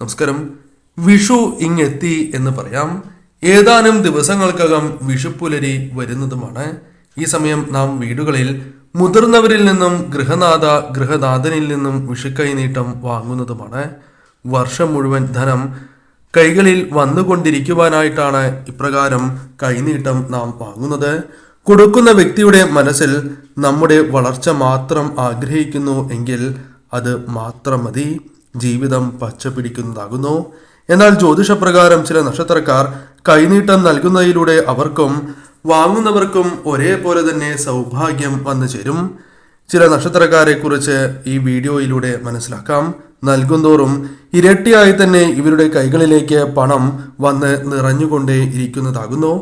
നമസ്കാരം. വിഷു ഇങ്ങെത്തി എന്ന് പറയാം. ഏതാനും ദിവസങ്ങൾക്കകം വിഷുപ്പുലരി വരുന്നതുമാണ്. ഈ സമയം നാം വീടുകളിൽ മുതിർന്നവരിൽ നിന്നും ഗൃഹനാഥ ഗൃഹനാഥനിൽ നിന്നും വിഷുക്കൈനീട്ടം വാങ്ങുന്നതുമാണ്. വർഷം മുഴുവൻ ധനം കൈകളിൽ വന്നുകൊണ്ടിരിക്കുവാനായിട്ടാണ് ഇപ്രകാരം കൈനീട്ടം നാം വാങ്ങുന്നത്. കൊടുക്കുന്ന വ്യക്തിയുടെ മനസ്സിൽ നമ്മുടെ വളർച്ച മാത്രം ആഗ്രഹിക്കുന്നു എങ്കിൽ അത് മാത്രം മതി. ജീവിതം പച്ച പിടിക്കുന്നതാകുന്നു എന്നാൽ ജ്യോതിഷപ്രകാരം ചില നക്ഷത്രക്കാർ കൈനീട്ടം നൽകുന്നതിലൂടെ അവർക്കും വാങ്ങുന്നവർക്കും ഒരേപോലെ തന്നെ സൗഭാഗ്യം വന്നു ചേരും. ചില നക്ഷത്രക്കാരെ കുറിച്ച് ഈ വീഡിയോയിലൂടെ മനസ്സിലാക്കാം. നൽകുന്തോറും ഇരട്ടിയായി തന്നെ ഇവരുടെ കൈകളിലേക്ക് പണം വന്ന് നിറഞ്ഞുകൊണ്ടേ ഇരിക്കുന്നതാകുന്നു.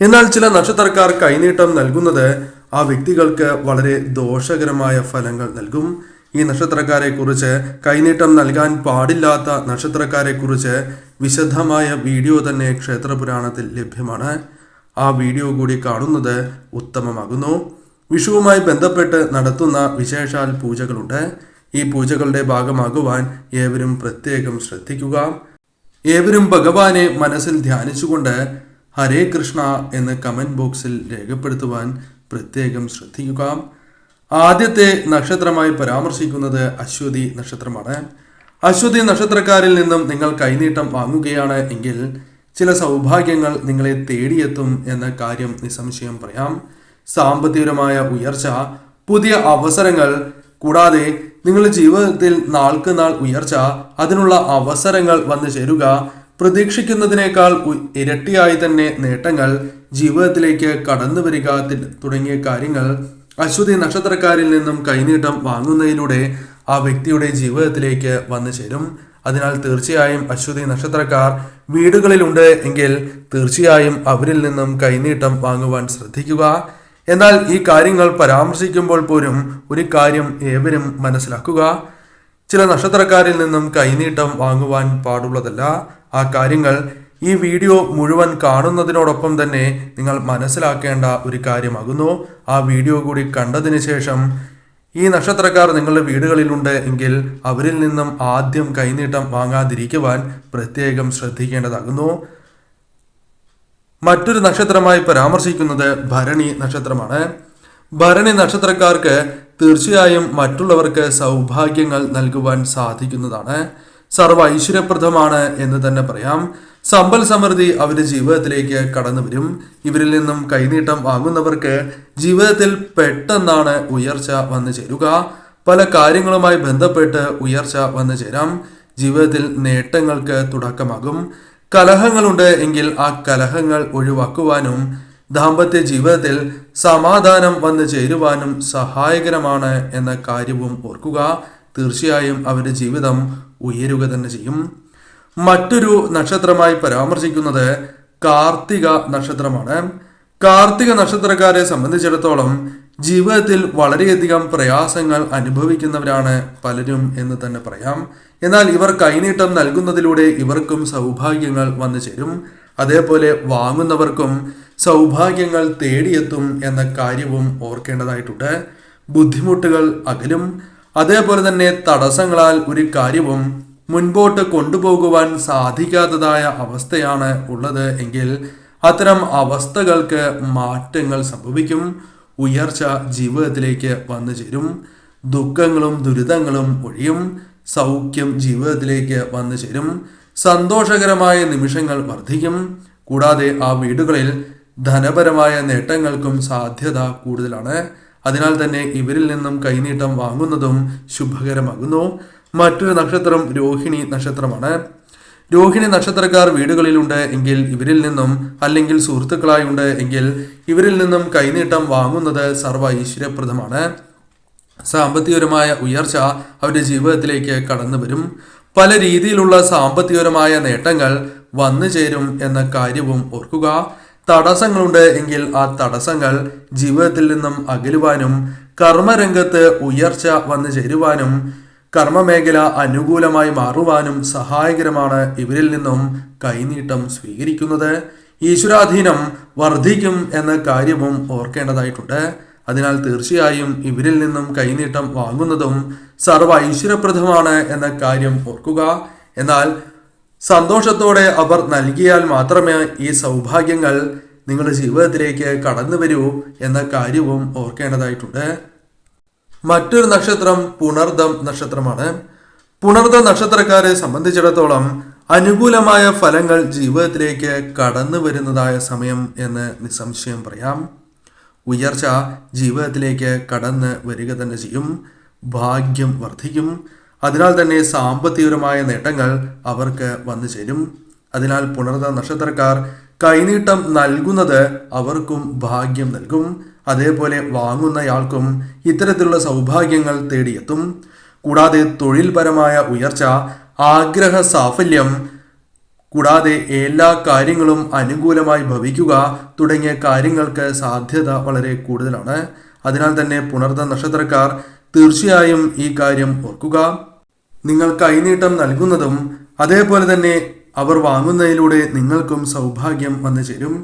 എന്നാൽ ചില നക്ഷത്രക്കാർ കൈനീട്ടം നൽകുന്നത് ആ വ്യക്തികൾക്ക് വളരെ ദോഷകരമായ ഫലങ്ങൾ നൽകും. ഈ നക്ഷത്രക്കാരെ കുറിച്ച് കൈനീട്ടം നൽകാൻ പാടില്ലാത്ത നക്ഷത്രക്കാരെ കുറിച്ച് വിശദമായ വീഡിയോ തന്നെ ക്ഷേത്രപുരാണത്തിൽ ലഭ്യമാണ്. ആ വീഡിയോ കൂടി കാണുന്നത് ഉത്തമമാകുന്നു. വിഷുവുമായി ബന്ധപ്പെട്ട് നടത്തുന്ന വിശേഷാൽ പൂജകളുണ്ട്. ഈ പൂജകളുടെ ഭാഗമാകുവാൻ ഏവരും പ്രത്യേകം ശ്രദ്ധിക്കുക. ഏവരും ഭഗവാനെ മനസ്സിൽ ധ്യാനിച്ചുകൊണ്ട് ഹരേ കൃഷ്ണ എന്ന് കമന്റ് ബോക്സിൽ രേഖപ്പെടുത്തുവാൻ പ്രത്യേകം ശ്രദ്ധിക്കുക. ആദ്യത്തെ നക്ഷത്രമായി പരാമർശിക്കുന്നത് അശ്വതി നക്ഷത്രമാണ്. അശ്വതി നക്ഷത്രക്കാരിൽ നിന്നും നിങ്ങൾ കൈനീട്ടം വാങ്ങുകയാണ് എങ്കിൽ ചില സൗഭാഗ്യങ്ങൾ നിങ്ങളെ തേടിയെത്തും എന്ന കാര്യം നിസ്സംശയം പറയാം. സാമ്പത്തികപരമായ ഉയർച്ച പുതിയ അവസരങ്ങൾ കൂടാതെ നിങ്ങളുടെ ജീവിതത്തിൽ നാൾക്ക് നാൾ ഉയർച്ച അതിനുള്ള അവസരങ്ങൾ വന്നു ചേരുക പ്രതീക്ഷിക്കുന്നതിനേക്കാൾ ഇരട്ടിയായി തന്നെ നേട്ടങ്ങൾ ജീവിതത്തിലേക്ക് കടന്നു വരിക തുടങ്ങിയ കാര്യങ്ങൾ അശ്വതി നക്ഷത്രക്കാരിൽ നിന്നും കൈനീട്ടം വാങ്ങുന്നതിലൂടെ ആ വ്യക്തിയുടെ ജീവിതത്തിലേക്ക് വന്നു ചേരും. അതിനാൽ തീർച്ചയായും അശ്വതി നക്ഷത്രക്കാർ വീടുകളിലുണ്ട് എങ്കിൽ തീർച്ചയായും അവരിൽ നിന്നും കൈനീട്ടം വാങ്ങുവാൻ ശ്രദ്ധിക്കുക. എന്നാൽ ഈ കാര്യങ്ങൾ പരാമർശിക്കുമ്പോൾ പോലും ഒരു കാര്യം ഏവരും മനസ്സിലാക്കുക. ചില നക്ഷത്രക്കാരിൽ നിന്നും കൈനീട്ടം വാങ്ങുവാൻ പാടുള്ളതല്ല. ആ കാര്യങ്ങൾ ഈ വീഡിയോ മുഴുവൻ കാണുന്നതിനോടൊപ്പം തന്നെ നിങ്ങൾ മനസ്സിലാക്കേണ്ട ഒരു കാര്യമാകുന്നു. ആ വീഡിയോ കൂടി കണ്ടതിന് ശേഷം ഈ നക്ഷത്രക്കാർ നിങ്ങളുടെ വീടുകളിലുണ്ട് എങ്കിൽ അവരിൽ നിന്നും ആദ്യം കൈനീട്ടം വാങ്ങാതിരിക്കുവാൻ പ്രത്യേകം ശ്രദ്ധിക്കേണ്ടതാകുന്നു. മറ്റൊരു നക്ഷത്രമായി പരാമർശിക്കുന്നത് ഭരണി നക്ഷത്രമാണ്. ഭരണി നക്ഷത്രക്കാർക്ക് തീർച്ചയായും മറ്റുള്ളവർക്ക് സൗഭാഗ്യങ്ങൾ നൽകുവാൻ സാധിക്കുന്നതാണ്. സർവ ഐശ്വര്യപ്രദമാണ് എന്ന് തന്നെ പറയാം. സമ്പൽ സമൃദ്ധി അവരുടെ ജീവിതത്തിലേക്ക് കടന്നു വരും. ഇവരിൽ നിന്നും കൈനീട്ടം വാങ്ങുന്നവർക്ക് ജീവിതത്തിൽ പെട്ടെന്നാണ് ഉയർച്ച വന്നു ചേരുക. പല കാര്യങ്ങളുമായി ബന്ധപ്പെട്ട് ഉയർച്ച വന്നു ചേരാം. ജീവിതത്തിൽ നേട്ടങ്ങൾക്ക് തുടക്കമാകും. കലഹങ്ങളുണ്ട് എങ്കിൽ ആ കലഹങ്ങൾ ഒഴിവാക്കുവാനും ദാമ്പത്യ ജീവിതത്തിൽ സമാധാനം വന്നു ചേരുവാനും സഹായകരമാണ് എന്ന കാര്യവും ഓർക്കുക. തീർച്ചയായും അവരുടെ ജീവിതം ഉയരുക തന്നെ ചെയ്യും. മറ്റൊരു നക്ഷത്രമായി പരാമർശിക്കുന്നത് കാർത്തിക നക്ഷത്രമാണ്. കാർത്തിക നക്ഷത്രക്കാരെ സംബന്ധിച്ചിടത്തോളം ജീവിതത്തിൽ വളരെയധികം പ്രയാസങ്ങൾ അനുഭവിക്കുന്നവരാണ് പലരും എന്ന് തന്നെ പറയാം. എന്നാൽ ഇവർ കൈനീട്ടം നൽകുന്നതിലൂടെ ഇവർക്കും സൗഭാഗ്യങ്ങൾ വന്നു ചേരും. അതേപോലെ വാങ്ങുന്നവർക്കും സൗഭാഗ്യങ്ങൾ തേടിയെത്തും എന്ന കാര്യവും ഓർക്കേണ്ടതായിട്ടുണ്ട്. ബുദ്ധിമുട്ടുകൾ അകലും അതേപോലെ തന്നെ തടസ്സങ്ങളാൽ ഒരു കാര്യവും മുൻപോട്ട് കൊണ്ടുപോകുവാൻ സാധിക്കാത്തതായ അവസ്ഥയാണ് ഉള്ളത് എങ്കിൽ അത്തരം അവസ്ഥകൾക്ക് മാറ്റങ്ങൾ സംഭവിക്കും ഉയർച്ച ജീവിതത്തിലേക്ക് വന്നു ചേരും ദുഃഖങ്ങളും ദുരിതങ്ങളും ഒഴിയും സൗഖ്യം ജീവിതത്തിലേക്ക് വന്നു ചേരും സന്തോഷകരമായ നിമിഷങ്ങൾ വർദ്ധിക്കും കൂടാതെ ആ വീടുകളിൽ ധനപരമായ നേട്ടങ്ങൾക്കും സാധ്യത കൂടുതലാണ്. അതിനാൽ തന്നെ ഇവരിൽ നിന്നും കൈനീട്ടം വാങ്ങുന്നതും ശുഭകരമാകുന്നു. മറ്റൊരു നക്ഷത്രം രോഹിണി നക്ഷത്രമാണ്. രോഹിണി നക്ഷത്രക്കാർ വീടുകളിലുണ്ട് എങ്കിൽ ഇവരിൽ നിന്നും അല്ലെങ്കിൽ സുഹൃത്തുക്കളായി ഉണ്ട് എങ്കിൽ ഇവരിൽ നിന്നും കൈനീട്ടം വാങ്ങുന്നത് സർവ ഐശ്വര്യപ്രദമാണ്. സാമ്പത്തികപരമായ ഉയർച്ച അവരുടെ ജീവിതത്തിലേക്ക് കടന്നു വരും. പല രീതിയിലുള്ള സാമ്പത്തികപരമായ നേട്ടങ്ങൾ വന്നു ചേരും എന്ന കാര്യവും ഓർക്കുക. തടസ്സങ്ങളുണ്ട് എങ്കിൽ ആ തടസ്സങ്ങൾ ജീവിതത്തിൽ നിന്നും അകലുവാനും കർമ്മരംഗത്ത് ഉയർച്ച വന്നു ചേരുവാനും കർമ്മമേഖല അനുകൂലമായി മാറുവാനും സഹായകരമാണ് ഇവരിൽ നിന്നും കൈനീട്ടം സ്വീകരിക്കുന്നത്. ഈശ്വരാധീനം വർദ്ധിക്കും എന്ന കാര്യവും ഓർക്കേണ്ടതായിട്ടുണ്ട്. അതിനാൽ തീർച്ചയായും ഇവരിൽ നിന്നും കൈനീട്ടം വാങ്ങുന്നതും സർവ ഐശ്വര്യപ്രദമാണ് എന്ന കാര്യം ഓർക്കുക. എന്നാൽ സന്തോഷത്തോടെ അവർ നൽകിയാൽ മാത്രമേ ഈ സൗഭാഗ്യങ്ങൾ നിങ്ങളുടെ ജീവിതത്തിലേക്ക് കടന്നു വരൂ എന്ന കാര്യവും ഓർക്കേണ്ടതായിട്ടുണ്ട്. മറ്റൊരു നക്ഷത്രം പുണർദം നക്ഷത്രമാണ്. പുണർദ നക്ഷത്രക്കാരെ സംബന്ധിച്ചിടത്തോളം അനുകൂലമായ ഫലങ്ങൾ ജീവിതത്തിലേക്ക് കടന്നു വരുന്നതായ സമയം എന്ന് നിസ്സംശയം പറയാം. ഉയർച്ച ജീവിതത്തിലേക്ക് കടന്ന് വരിക തന്നെ ചെയ്യും. ഭാഗ്യം വർദ്ധിക്കും. അതിനാൽ തന്നെ സാമ്പത്തികപരമായ നേട്ടങ്ങൾ അവർക്ക് വന്നു ചേരും. അതിനാൽ പുണർന്ന നക്ഷത്രക്കാർ കൈനീട്ടം നൽകുന്നത് അവർക്കും ഭാഗ്യം നൽകും. അതേപോലെ വാങ്ങുന്നയാൾക്കും ഇത്തരത്തിലുള്ള സൗഭാഗ്യങ്ങൾ തേടിയെത്തും. കൂടാതെ തൊഴിൽപരമായ ഉയർച്ച ആഗ്രഹ സാഫല്യം കൂടാതെ എല്ലാ കാര്യങ്ങളും അനുകൂലമായി ഭവിക്കുക തുടങ്ങിയ കാര്യങ്ങൾക്ക് സാധ്യത വളരെ കൂടുതലാണ്. അതിനാൽ തന്നെ പുണർന്ന നക്ഷത്രക്കാർ തീർച്ചയായും ഈ കാര്യം ഓർക്കുക. നിങ്ങൾ കൈനീട്ടം നൽകുന്നതും അതേപോലെ തന്നെ അവർ വാങ്ങുന്നതിലൂടെ നിങ്ങൾക്കും സൗഭാഗ്യം വന്നു ചേരും.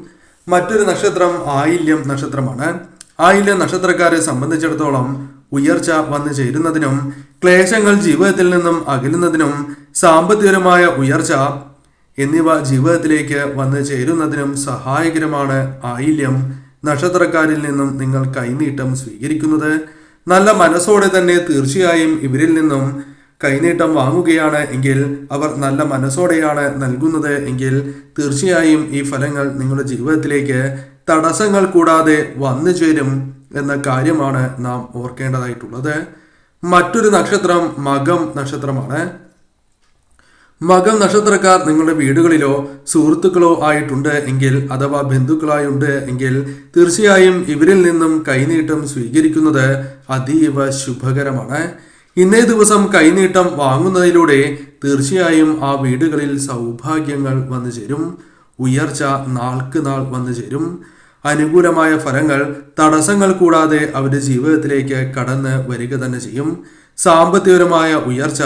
മറ്റൊരു നക്ഷത്രം ആയില്യം നക്ഷത്രമാണ്. ആയില്യം നക്ഷത്രക്കാരെ സംബന്ധിച്ചിടത്തോളം ഉയർച്ച വന്നു ചേരുന്നതിനും ക്ലേശങ്ങൾ ജീവിതത്തിൽ നിന്നും അകലുന്നതിനും സാമ്പത്തികപരമായ ഉയർച്ച എന്നിവ ജീവിതത്തിലേക്ക് വന്നു ചേരുന്നതിനും സഹായകരമാണ് ആയില്യം നക്ഷത്രക്കാരിൽ നിന്നും നിങ്ങൾ കൈനീട്ടം സ്വീകരിക്കുന്നത്. നല്ല മനസ്സോടെ തന്നെ തീർച്ചയായും ഇവരിൽ നിന്നും കൈനീട്ടം വാങ്ങുകയാണ് എങ്കിൽ അവർ നല്ല മനസ്സോടെയാണ് നൽകുന്നത് എങ്കിൽ തീർച്ചയായും ഈ ഫലങ്ങൾ നിങ്ങളുടെ ജീവിതത്തിലേക്ക് തടസ്സങ്ങൾ കൂടാതെ വന്നു ചേരും എന്ന കാര്യമാണ് നാം ഓർക്കേണ്ടതായിട്ടുള്ളത്. മറ്റൊരു നക്ഷത്രം മകം നക്ഷത്രമാണ്. മകം നക്ഷത്രക്കാർ നിങ്ങളുടെ വീടുകളിലോ സുഹൃത്തുക്കളോ ആയിട്ടുണ്ട് എങ്കിൽ അഥവാ ബന്ധുക്കളായുണ്ട് എങ്കിൽ തീർച്ചയായും ഇവരിൽ നിന്നും കൈനീട്ടം സ്വീകരിക്കുന്നത് അതീവ ശുഭകരമാണ്. ഇന്നേ ദിവസം കൈനീട്ടം വാങ്ങുന്നതിലൂടെ തീർച്ചയായും ആ വീടുകളിൽ സൗഭാഗ്യങ്ങൾ വന്നു ചേരും. ഉയർച്ച നാൾക്ക് നാൾ വന്നു ചേരും. അനുകൂലമായ ഫലങ്ങൾ തടസ്സങ്ങൾ കൂടാതെ അവരുടെ ജീവിതത്തിലേക്ക് കടന്ന് വരിക തന്നെ ചെയ്യും. സാമ്പത്തികപരമായ ഉയർച്ച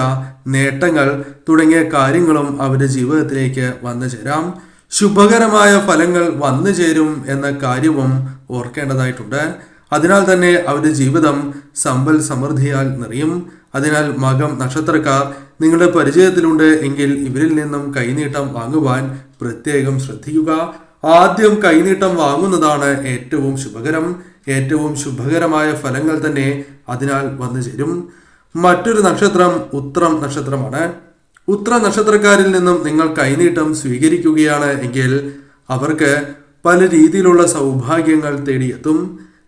നേട്ടങ്ങൾ തുടങ്ങിയ കാര്യങ്ങളും അവരുടെ ജീവിതത്തിലേക്ക് വന്നു ചേരാം. ശുഭകരമായ ഫലങ്ങൾ വന്നു ചേരും എന്ന കാര്യവും ഓർക്കേണ്ടതായിട്ടുണ്ട്. അതിനാൽ തന്നെ അവരുടെ ജീവിതം സമ്പൽ സമൃദ്ധിയാൽ നിറയും. അതിനാൽ മകം നക്ഷത്രക്കാർ നിങ്ങളുടെ പരിചയത്തിലുണ്ട് എങ്കിൽ ഇവരിൽ നിന്നും കൈനീട്ടം വാങ്ങുവാൻ പ്രത്യേകം ശ്രദ്ധിക്കുക. ആദ്യം കൈനീട്ടം വാങ്ങുന്നതാണ് ഏറ്റവും ശുഭകരം. ഏറ്റവും ശുഭകരമായ ഫലങ്ങൾ തന്നെ അതിനാൽ വന്നു ചേരും. മറ്റൊരു നക്ഷത്രം ഉത്രം നക്ഷത്രമാണ്. ഉത്ര നക്ഷത്രക്കാരിൽ നിന്നും നിങ്ങൾ കൈനീട്ടം സ്വീകരിക്കുകയാണ് എങ്കിൽ അവർക്ക് പല രീതിയിലുള്ള സൗഭാഗ്യങ്ങൾ തേടിയെത്തും.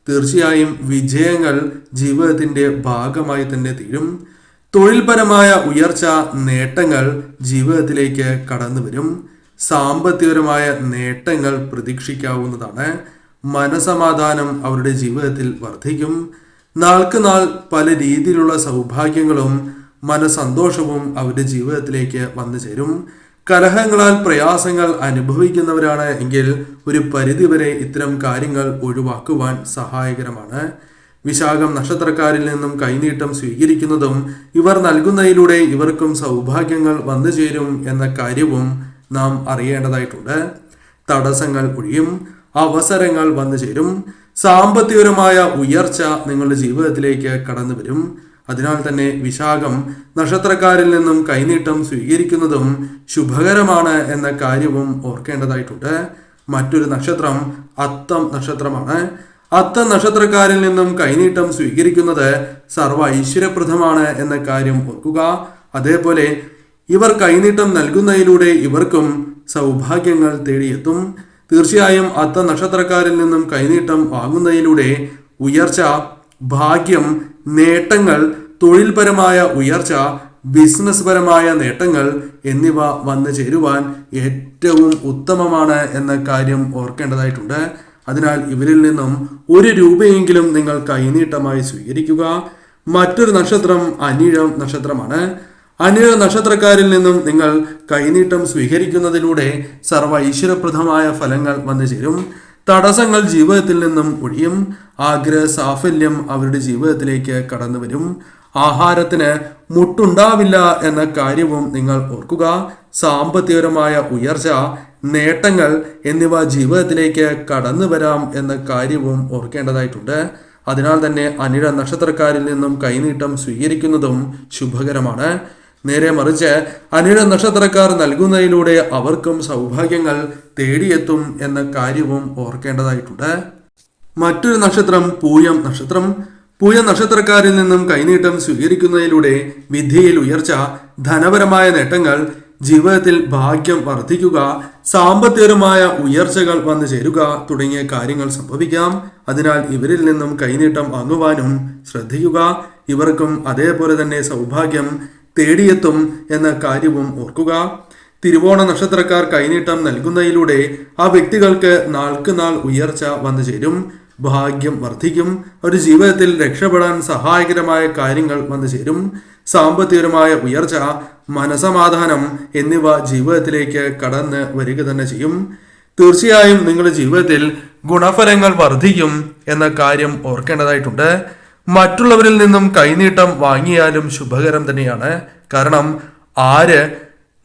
തീർച്ചയായും വിജയങ്ങൾ ജീവിതത്തിന്റെ ഭാഗമായി തന്നെ തീരും. തൊഴിൽപരമായ ഉയർച്ച നേട്ടങ്ങൾ ജീവിതത്തിലേക്ക് കടന്നു വരും. സാമ്പത്തികപരമായ നേട്ടങ്ങൾ പ്രതീക്ഷിക്കാവുന്നതാണ്. മനസമാധാനം അവരുടെ ജീവിതത്തിൽ വർദ്ധിക്കും. നാൾക്ക് നാൾ പല രീതിയിലുള്ള സൗഭാഗ്യങ്ങളും മനസന്തോഷവും അവരുടെ ജീവിതത്തിലേക്ക് വന്നു ചേരും. കലഹങ്ങളാൽ പ്രയാസങ്ങൾ അനുഭവിക്കുന്നവരാണ് എങ്കിൽ ഒരു പരിധിവരെ ഇത്തരം കാര്യങ്ങൾ ഒഴിവാക്കുവാൻ സഹായകരമാണ്. വിശാഖം നക്ഷത്രക്കാരിൽ നിന്നും കൈനീട്ടം സ്വീകരിക്കുന്നതും ഇവർ നൽകുന്നതിലൂടെ ഇവർക്കും സൗഭാഗ്യങ്ങൾ വന്നു ചേരും എന്ന കാര്യവും നാം അറിയേണ്ടതായിട്ടുണ്ട്. തടസ്സങ്ങൾ ഒഴിയും അവസരങ്ങൾ വന്നു ചേരും സാമ്പത്തികപരമായ ഉയർച്ച നിങ്ങളുടെ ജീവിതത്തിലേക്ക് കടന്നു വരും അതിനാൽ തന്നെ വിശാഖം നക്ഷത്രക്കാരിൽ നിന്നും കൈനീട്ടം സ്വീകരിക്കുന്നതും ശുഭകരമാണ് എന്ന കാര്യവും ഓർക്കേണ്ടതായിട്ടുണ്ട്. മറ്റൊരു നക്ഷത്രം അത്തം നക്ഷത്രമാണ്. അത്ത നക്ഷത്രക്കാരിൽ നിന്നും കൈനീട്ടം സ്വീകരിക്കുന്നത് സർവ ഐശ്വര്യപ്രദമാണ് എന്ന കാര്യം ഓർക്കുക. അതേപോലെ ഇവർ കൈനീട്ടം നൽകുന്നതിലൂടെ ഇവർക്കും സൗഭാഗ്യങ്ങൾ തേടിയെത്തും. തീർച്ചയായും അത്ത നക്ഷത്രക്കാരിൽ നിന്നും കൈനീട്ടം വാങ്ങുന്നതിലൂടെ ഉയർച്ച ഭാഗ്യം നേട്ടങ്ങൾ തൊഴിൽപരമായ ഉയർച്ച ബിസിനസ് പരമായ നേട്ടങ്ങൾ എന്നിവ വന്നു ചേരുവാൻ ഏറ്റവും ഉത്തമമാണ് എന്ന കാര്യം ഓർക്കേണ്ടതായിട്ടുണ്ട്. അതിനാൽ ഇവരിൽ നിന്നും ഒരു രൂപയെങ്കിലും നിങ്ങൾ കൈനീട്ടമായി സ്വീകരിക്കുക. മറ്റൊരു നക്ഷത്രം അനിഴം നക്ഷത്രമാണ്. അനിഴ നക്ഷത്രക്കാരിൽ നിന്നും നിങ്ങൾ കൈനീട്ടം സ്വീകരിക്കുന്നതിലൂടെ സർവ ഐശ്വര്യപ്രദമായ ഫലങ്ങൾ വന്നു ചേരും. തടസ്സങ്ങൾ ജീവിതത്തിൽ നിന്നും ഒഴിയും. ആഗ്രഹ സാഫല്യം അവരുടെ ജീവിതത്തിലേക്ക് കടന്നു വരും. ആഹാരത്തിന് മുട്ടുണ്ടാവില്ല എന്ന കാര്യവും നിങ്ങൾ ഓർക്കുക. സാമ്പത്തികപരമായ ഉയർച്ച നേട്ടങ്ങൾ എന്നിവ ജീവിതത്തിലേക്ക് കടന്നു വരാം എന്ന കാര്യവും ഓർക്കേണ്ടതായിട്ടുണ്ട്. അതിനാൽ തന്നെ അനിഴ നക്ഷത്രക്കാരിൽ നിന്നും കൈനീട്ടം സ്വീകരിക്കുന്നതും ശുഭകരമാണ്. നേരെ മറിച്ച് അനിഴ നക്ഷത്രക്കാർ നൽകുന്നതിലൂടെ അവർക്കും സൗഭാഗ്യങ്ങൾ തേടിയെത്തും എന്ന കാര്യവും ഓർക്കേണ്ടതായിട്ടുണ്ട്. മറ്റൊരു നക്ഷത്രം പൂയം നക്ഷത്രം. പൂയം നക്ഷത്രക്കാരിൽ നിന്നും കൈനീട്ടം സ്വീകരിക്കുന്നതിലൂടെ വിധിയിൽ ഉയർച്ച ധനപരമായ നേട്ടങ്ങൾ ജീവിതത്തിൽ ഭാഗ്യം വർദ്ധിക്കുക സാമ്പത്തികപരമായ ഉയർച്ചകൾ വന്നു ചേരുക തുടങ്ങിയ കാര്യങ്ങൾ സംഭവിക്കാം. അതിനാൽ ഇവരിൽ നിന്നും കൈനീട്ടം വാങ്ങുവാനും ശ്രദ്ധിക്കുക. ഇവർക്കും അതേപോലെ തന്നെ സൗഭാഗ്യം തേടിയെത്തും എന്ന കാര്യവും ഓർക്കുക. തിരുവോണ നക്ഷത്രക്കാർ കൈനീട്ടം നൽകുന്നതിലൂടെ ആ വ്യക്തികൾക്ക് നാൾക്ക് നാൾ ഉയർച്ച വന്നു ചേരും. ഭാഗ്യം വർദ്ധിക്കും. ഒരു ജീവിതത്തിൽ രക്ഷപ്പെടാൻ സഹായകരമായ കാര്യങ്ങൾ വന്നു ചേരും. സാമ്പത്തികപരമായ ഉയർച്ച മനസമാധാനം എന്നിവ ജീവിതത്തിലേക്ക് കടന്ന് വരിക തന്നെ ചെയ്യും. തീർച്ചയായും നിങ്ങളുടെ ജീവിതത്തിൽ ഗുണഫലങ്ങൾ വർദ്ധിക്കും എന്ന കാര്യം ഓർക്കേണ്ടതായിട്ടുണ്ട്. മറ്റുള്ളവരിൽ നിന്നും കൈനീട്ടം വാങ്ങിയാലും ശുഭകരം തന്നെയാണ്. കാരണം ആര്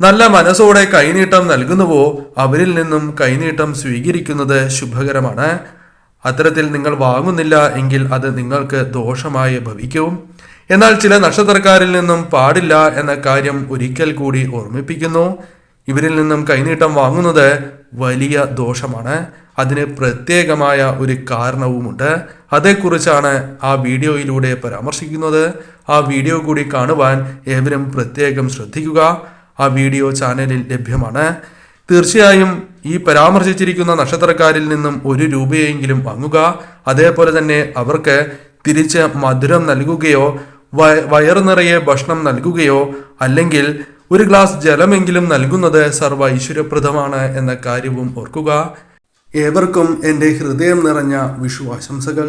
നല്ല മനസ്സോടെ കൈനീട്ടം നൽകുന്നുവോ അവരിൽ നിന്നും കൈനീട്ടം സ്വീകരിക്കുന്നത് ശുഭകരമാണ്. അത്തരത്തിൽ നിങ്ങൾ വാങ്ങുന്നില്ല എങ്കിൽ അത് നിങ്ങൾക്ക് ദോഷമായി ഭവിക്കും. എന്നാൽ ചില നക്ഷത്രക്കാരിൽ നിന്നും പാടില്ല എന്ന കാര്യം ഒരിക്കൽ കൂടി ഓർമ്മിപ്പിക്കുന്നു. ഇവരിൽ നിന്നും കൈനീട്ടം വാങ്ങുന്നത് വലിയ ദോഷമാണ്. അതിന് പ്രത്യേകമായ ഒരു കാരണവുമുണ്ട്. അതേക്കുറിച്ചാണ് ആ വീഡിയോയിലൂടെ പരാമർശിക്കുന്നത്. ആ വീഡിയോ കൂടി കാണുവാൻ ഏവരും പ്രത്യേകം ശ്രദ്ധിക്കുക. ആ വീഡിയോ ചാനലിൽ ലഭ്യമാണ്. തീർച്ചയായും ഈ പരാമർശിച്ചിരിക്കുന്ന നക്ഷത്രക്കാരിൽ നിന്നും ഒരു രൂപയെങ്കിലും വാങ്ങുക. അതേപോലെ തന്നെ അവർക്ക് തിരിച്ച് മധുരം നൽകുകയോ വയ- വയറു നിറയെ ഭക്ഷണം നൽകുകയോ അല്ലെങ്കിൽ ഒരു ഗ്ലാസ് ജലമെങ്കിലും നൽകുന്നത് സർവ ഐശ്വര്യപ്രദമാണ് എന്ന കാര്യവും ഓർക്കുക. ഏവർക്കും എന്റെ ഹൃദയം നിറഞ്ഞ വിഷു ആശംസകൾ